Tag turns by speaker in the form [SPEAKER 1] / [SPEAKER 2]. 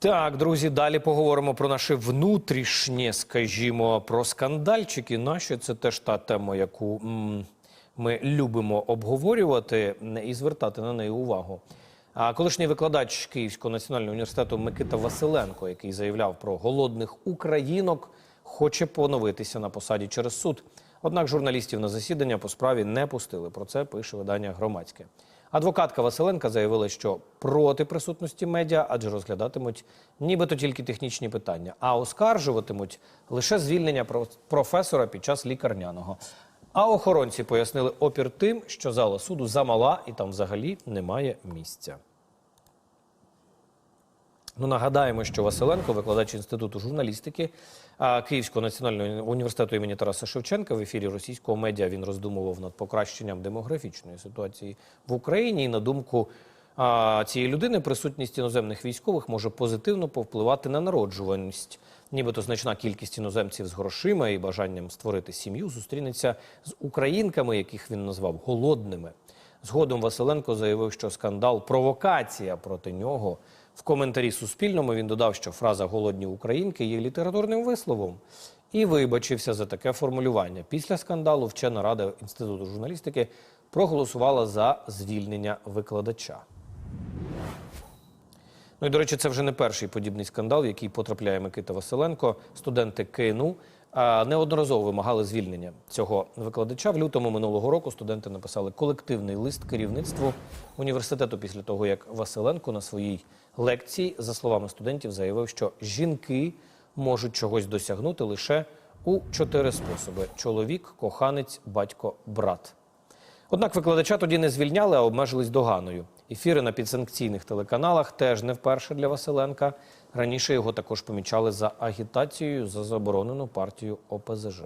[SPEAKER 1] Так, друзі, далі поговоримо про наше внутрішнє, скажімо, про скандальчики. Наші це теж та тема, яку ми любимо обговорювати і звертати на неї увагу. А колишній викладач Київського національного університету Микита Василенко, який заявляв про голодних українок, хоче поновитися на посаді через суд. Однак журналістів на засідання по справі не пустили. Про це пише видання громадське. Адвокатка Василенка заявила, що проти присутності медіа, адже розглядатимуть нібито тільки технічні питання, а оскаржуватимуть лише звільнення про- професора під час лікарняного. А охоронці пояснили опір тим, що зала суду замала і там взагалі немає місця. Ну, нагадаємо, що Василенко, викладач інституту журналістики Київського національного університету імені Тараса Шевченка, в ефірі російського медіа він роздумував над покращенням демографічної ситуації в Україні. І на думку цієї людини, присутність іноземних військових може позитивно повпливати на народжуваність. Нібито значна кількість іноземців з грошима і бажанням створити сім'ю зустрінеться з українками, яких він назвав голодними. Згодом Василенко заявив, що скандал провокація проти нього. В коментарі Суспільному він додав, що фраза голодні українки є літературним висловом і вибачився за таке формулювання. Після скандалу вчена рада інституту журналістики проголосувала за звільнення викладача. Ну і до речі, це вже не перший подібний скандал, в який потрапляє Микита Василенко. Студенти КНУ а, неодноразово вимагали звільнення цього викладача. В лютому минулого року студенти написали колективний лист керівництву університету після того, як Василенко на своїй лекції, за словами студентів, заявив, що жінки можуть чогось досягнути лише у чотири способи: чоловік, коханець, батько, брат. Однак викладача тоді не звільняли, а обмежились доганою. Ефіри на підсанкційних телеканалах теж не вперше для Василенка. Раніше його також помічали за агітацією за заборонену партію ОПЗЖ.